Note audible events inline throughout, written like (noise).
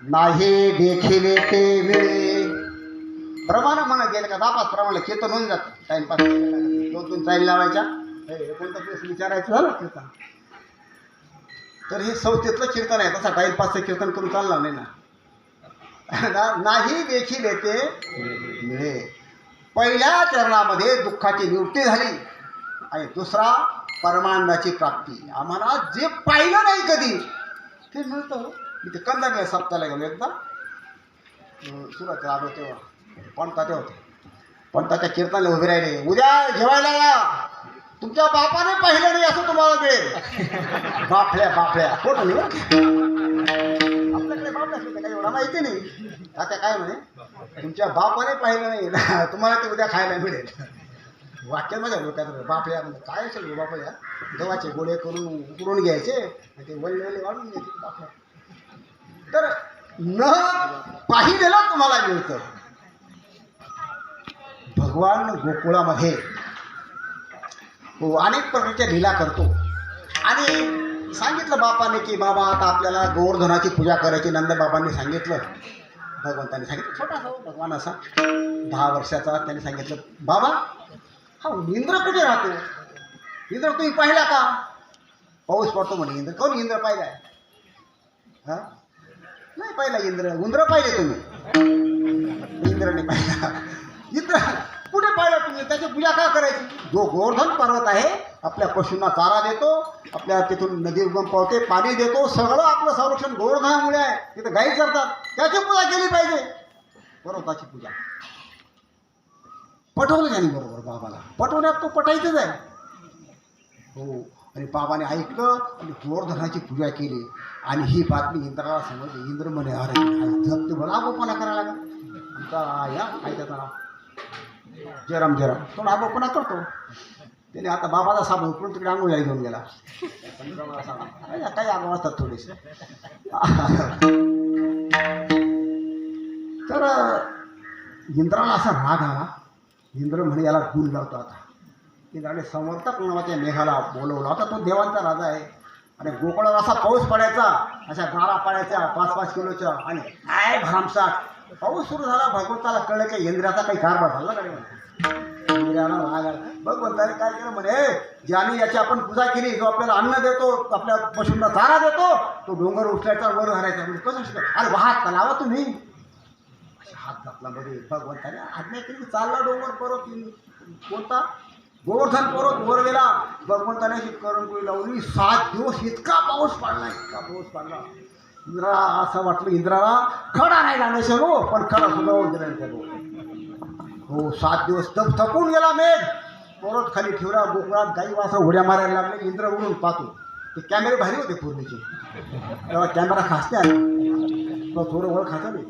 नाही देखील ते मिळे प्रमाण म्हणत गेले का दापास प्रमाण कीर्तन होऊन जातं. टाइमपास दोन दोन चाईल लावायच्या. हे, कोणता प्रश्न विचारायचं? झालं कीर्तन तर हे संस्थेतलं कीर्तन आहे तसा टाइमपासचं कीर्तन करून चालणार नाही ना. नाही देखील येते मिळे पहिल्या चरणामध्ये दुःखाची निवृत्ती झाली. आणि दुसरा परमानंदाची प्राप्ती. आम्हाला जे पाहिलं नाही कधी ते मिळतं हो. मी ते कंदारला सप्ताला गेलो एकदा. सुरत आलो तेव्हा. पंताते होते पंताच्या कीर्तनाला उभे राहिले. उद्या जेवायला या. तुमच्या बापाने पाहिलं नाही असं तुम्हाला मिळेल. (laughs) बाफल्या बाफल्या फोटो नाही बरं का? आपल्याकडे बाप असले काही एवढा माहिती नाही. आता काय म्हणे? तुमच्या बापाने पाहिलं नाही. ना (laughs) तुम्हाला ते उद्या खायला मिळेल. वाक्य माझ्या आलं. बापया म्हणजे काय असेल बापया गव्हाचे गोळे करून उकरून घ्यायचे आणि ते वल्ले वल्ले वाढून घ्यायचे. बापया तर न पाहिलेला तुम्हाला मिळतं. भगवान गोकुळामध्ये हो अनेक प्रकारच्या लीला करतो. आणि सांगितलं बापाने की बाबा आता आपल्याला गोवर्धनाची पूजा करायची. नंद बाबांनी सांगितलं. भगवंताने सांगितलं छोटासा हो भगवान असा. दहा वर्षाचा त्याने सांगितलं बाबा हा इंद्र कुठे राहतो? इंद्र तुम्ही पाहिला का? पाऊस पडतो म्हणे इंद्र. कोण इंद्र पाहिलाय? हा? नाही पाहिला इंद्र. उंद्र पाहिले तुम्ही. इंद्रने पाहिला. इंद्र कुठे पाहिलं तुम्ही? त्याची पूजा का करायची? जो गोवर्धन पर्वत आहे आपल्या पशूंना चारा देतो आपल्या तिथून नदी उगम पावते पाणी देतो सगळं आपलं संरक्षण गोवर्धनामुळे आहे. तिथं गाई करतात त्याची पूजा केली पाहिजे. पर्वताची पूजा. पटवलं त्याने बरोबर बाबाला. पटवण्यात तो पटायचंच आहे. हो. आणि बाबाने ऐकलं आणि गोवर्धनाची पूजा केली. आणि ही बातमी इंद्राला समजली. इंद्र म्हणे अरे जप ते मला आगोपणा करायला लागला. आमचा या काय त्याचं नाव जयराम जयराम. तो आगोपणा करतो. त्याने आता बाबाचा साबण उकळून तिकडे आंघोळ्या घेऊन गेला. काही आगो असतात थोडेसे तर इंद्राला असा राग आला. इंद्र म्हणे याला गुण लावतो आता. इंद्राने समर्थक नावाच्या मेघाला बोलवला आता तो देवांचा राजा आहे. आणि गोकुळावर असा पाऊस पडायचा अशा गारा पाडायच्या पाच पाच किलोच्या आणि काय भरामसाट पाऊस सुरू झाला भगवंताला कळलं की इंद्राचा काही कारभार झाला का नाही इंद्राला राग आला. भगवंताने काय केलं म्हणे? ज्याने याची आपण पूजा केली जो आपल्याला अन्न देतो आपल्या पशूंना चारा देतो तो डोंगर उचलायचा वर धरायचा. म्हणजे कसं शिकलं? अरे वाहत लावा तुम्ही. हात घातला मध्ये भगवंताने आज्ञा केली चालला डोंगर परत. कोणता? गोवर्धन पर्वत वर गेला भगवंताने अशी करंगुळी लावली. सात दिवस इतका पाऊस पडला इतका पाऊस पडला. इंद्रा असं वाटलं इंद्राला खडा नाही जाणे सर्व पण खडा सुद्धा इंद्राने त्याला हो सात दिवस तप थकून गेला मेघ. पर्वत खाली ठेवला गोकुळात गाई वासं उड्या मारायला लागले इंद्र उडून पाहतो. ते कॅमेरे भारी होते पूर्वीचे. तेव्हा कॅमेरा खासते आले थोडं वळ खातं नाही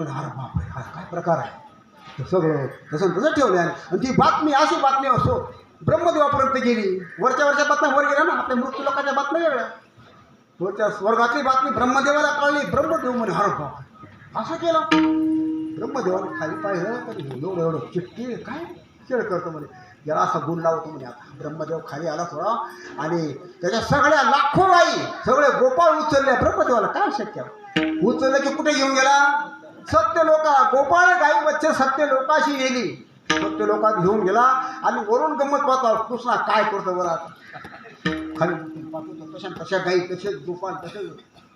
ते म्हणजे अरे बापरे हा काय प्रकार आहे सगळं तसं तसं ठेवलं आहे आणि ती बातमी अशी बातमी असो ब्रह्मदेवापर्यंत गेली वरच्या वरच्या बातम्या वर गेल्या ना आपल्या मृत्यू लोकांच्या बातम्या वेगळ्या वरच्या स्वर्गातली बातमी ब्रह्मदेवाला कळली ब्रह्मदेव म्हणे हर बाप असं केलं ब्रह्मदेवाने खाली पाहिलं तर एवढं एवढं चिठ्ठी काय खेळ करतो म्हणे याला असा गुण लावतो म्हणे आता ब्रह्मदेव खाली आला थोडा आणि त्याच्या सगळ्या लाखो गाई सगळे गोपाळ उचलले ब्रह्मदेवाला काय शक्य उचललं की कुठे घेऊन गेला सत्य लोका गोपाळ गाई वच्चे सत्य लोकाशी गेली. सत्य लोकात घेऊन गेला आणि वरून गंमत पाहतो कृष्णा काय करतो बरं आता? खाली पाहतो तशा तशा गाई कसे गोपाळ कसे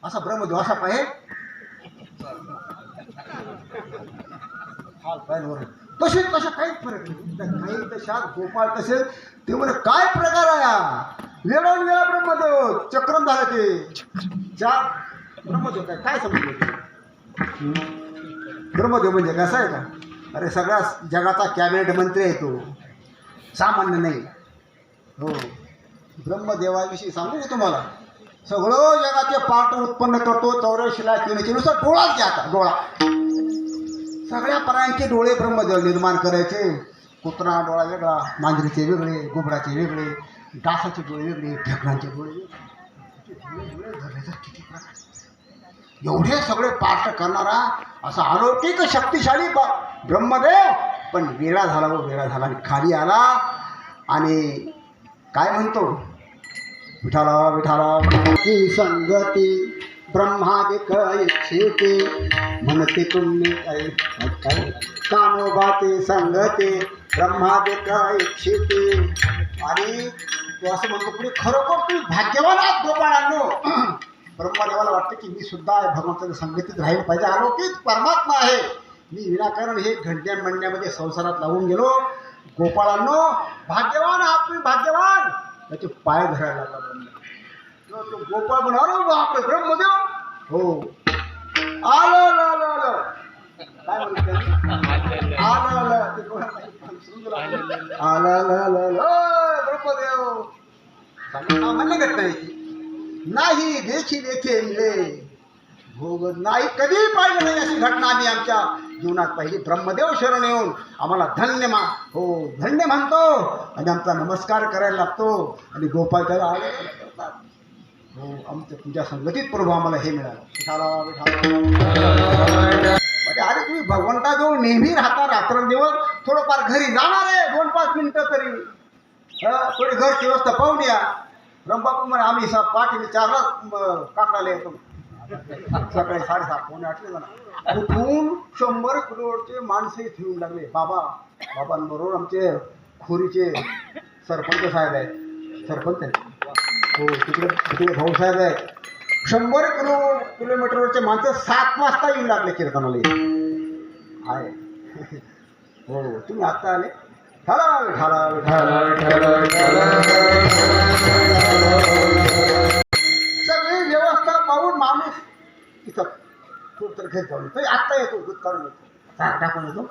असा ब्रह्मदेव असा पाहे. हाल पाहिजे वरून. तसेच काहीच फरक नाही. तशात तशा गोपाळ तसेच. ते म्हणजे काय प्रकार आहे वेळा वेळा ब्रह्मदेव चक्रम झालं ते चार ब्रह्मदेव काय काय समजलं ब्रह्मदेव म्हणजे कसं आहे का? अरे सगळा जगाचा कॅबिनेट मंत्री आहे तो. सामान्य नाही. हो. ब्रह्मदेवाविषयी सांगू का तुम्हाला? सगळं जगाचे पार्ट उत्पन्न करतो चौऱ्याऐंशी लाख येण्याचे नुसतं डोळाच घ्या आता डोळा. सगळ्या प्राण्यांचे डोळे ब्रह्मदेव निर्माण करायचे. कुत्रा डोळा वेगळा मांजरीचे वेगळे गोबडाचे वेगळे डासाचे डोळे वेगळे ढेकणांचे डोळे वेगळे. डोळे धरले तर किती प्रकार. एवढे सगळे पाठ करणारा असा अलौकिक शक्तिशाली ब्रह्मदेव. पण वेळा झाला हो, व वेळा झाला आणि खाली आला. आणि काय म्हणतो? विठाला विठाला. की संगती ब्रह्मादिक इच्छिते म्हणते तुम्ही काय काय? कानोबाते संगते ब्रह्मा इच्छिते आणि तो असं म्हणतो पुढे खरोखर तुम्ही भाग्यवान आहात गोपाळांनो. ब्रह्मदेवाला वाटतं की मी सुद्धा भगवंताच्या संगतीत राहील पाहिजे. अलौकिक परमात्मा आहे. मी विनाकारण हे घडण्या म्हणण्यामध्ये संसारात लावून गेलो. गोपाळांनो भाग्यवान आहात तुम्ही भाग्यवान! त्याचे पाय धरायला लागला ब्रह्मदेव तो गोपाळ म्हणालो बापरे ब्रह्मदेव! हो. आलं आलं आलं आलं. काय म्हणते आलं आलं. ते कोणाला आलं आलं आलं ब्रह्मदेव! सामान्य घटना आहे नाही देखी देखे मिळे भोग नाही कधी पाहिलं नाही अशी घटना आम्ही आमच्या जीवनात पाहिली। ब्रह्मदेव शरण येऊन आम्हाला धन्य मा हो धन्य म्हणतो आणि आमचा नमस्कार करायला लागतो आणि गोपाळ त्याला आले हो आमच्या तुमच्या संगतीत प्रभू आम्हाला हे मिळालं। विठाला, म्हणजे अरे तुम्ही भगवंताजवळ नेहमी राहता रात्रंदिवस थोडंफार घरी जाणार आहे दोन पाच मिनिटं तरी। थोडी घरची व्यवस्था पाहून या। रंबापू म्हणे आम्ही सा पाठीने चारला काकडाला येतो. सकाळी साडेसात पोणे आठले जाणार कुठून शंभर किलोचे माणसं इथे येऊन लागले. बाबा बाबांबरोबर आमचे खोरीचे सरपंच साहेब आहेत. सरपंच आहेत? हो तिकडे तिकडे भाऊसाहेब आहेत. शंभर किलो किलोमीटरवरचे माणसं सात वाजता येऊन लागले कीर्तनाला आहे (laughs) हो तुम्ही आत्ता आले? ठाला ठाला सगळी व्यवस्था पाहून माणूस इथं खूप तर घेत जाऊन तो आत्ता येतो दूध काढून येतो. चार टाकून येतो.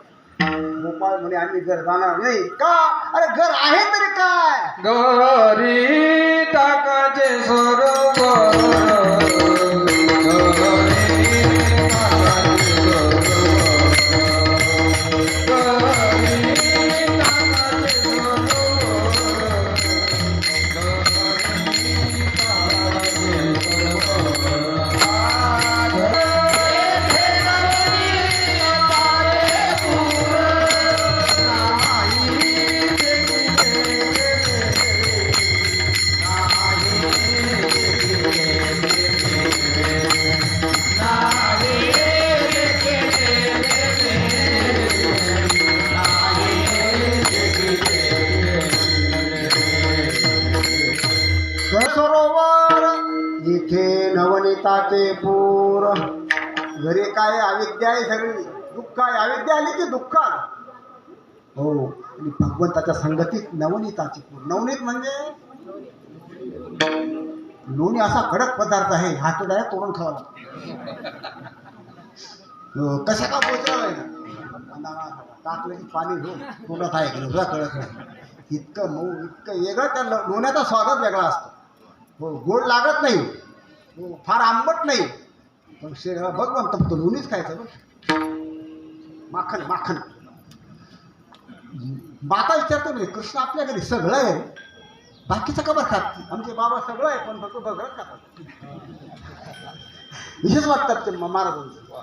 गोपाळ म्हणे आम्ही घर जाणार नाही. का? अरे घर आहे तरी काय? घरी टाकाचे सरोवर सरोवर. इथे नवनीताचे पूर. घरी काय अविद्या आहे सगळी? दुःख आहे. अविद्या आली की दुःख? हो. आणि भगवंताच्या संगतीत नवनीताचे पूर. नवनीत म्हणजे? लोणी असा कडक पदार्थ आहे. हा तो डायरेक्ट तोडून खावा कशा का पोचला टाकलं की पाणी घेऊन तोडत आहे तुला कळत नाही. इतकं मऊ इतकं वेगळं त्या लोण्याचा स्वागत वेगळा असतो. हो गोड लागत नाही फार आंबट नाही. पण शे बघ म्हणतो तो लोणीच खायचं बघ. माखन माखन. माता विचारतो म्हणजे कृष्ण आपल्या घरी सगळं आहे. बाकीचं कबर खात? आमचे बाबा सगळं आहे पण फक्त बघत खातात. विशेष वाटतात ते म- महाराजांचं.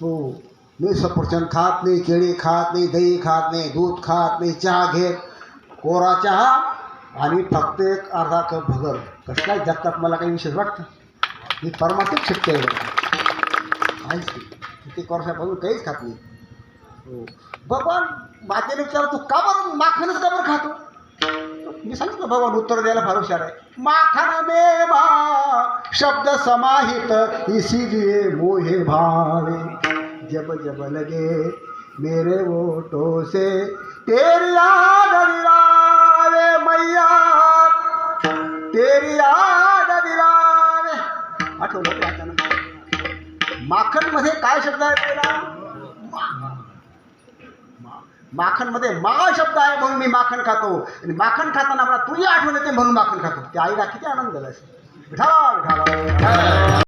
हो मी सफरचंद खात नाही केळी खात नाही दही खात नाही दूध खात नाही चहा घेत. कोरा चहा आणि फक्त एक अर्धा कप भगर. कसलाच जगतात मला काही विशेष वाटतं? मी परमात्मिक शक्य आहे बघा. काहीच नाही. वर्षापासून काहीच खात नाही. हो. भगवान मातेने विचार तू का बरं माखणच का बरं खातो? मी सांगितलं भगवान उत्तर द्यायला फार हुशार आहे. माखन मेवा शब्द समाहित इसीलिए मोहे भावे. जब जब लगे मेरे वो से तेरी मैया तेरी याद दिलावे आठवलं अचानक. माखनमध्ये काय शब्द आहे पहिला? माखनमध्ये मा शब्द आहे म्हणून मी माखन खातो. आणि माखन खाताना मला तुझी आठवण येते म्हणून माखन खातो. त्या आईला किती आनंद झाला असेल. विठाला विठाला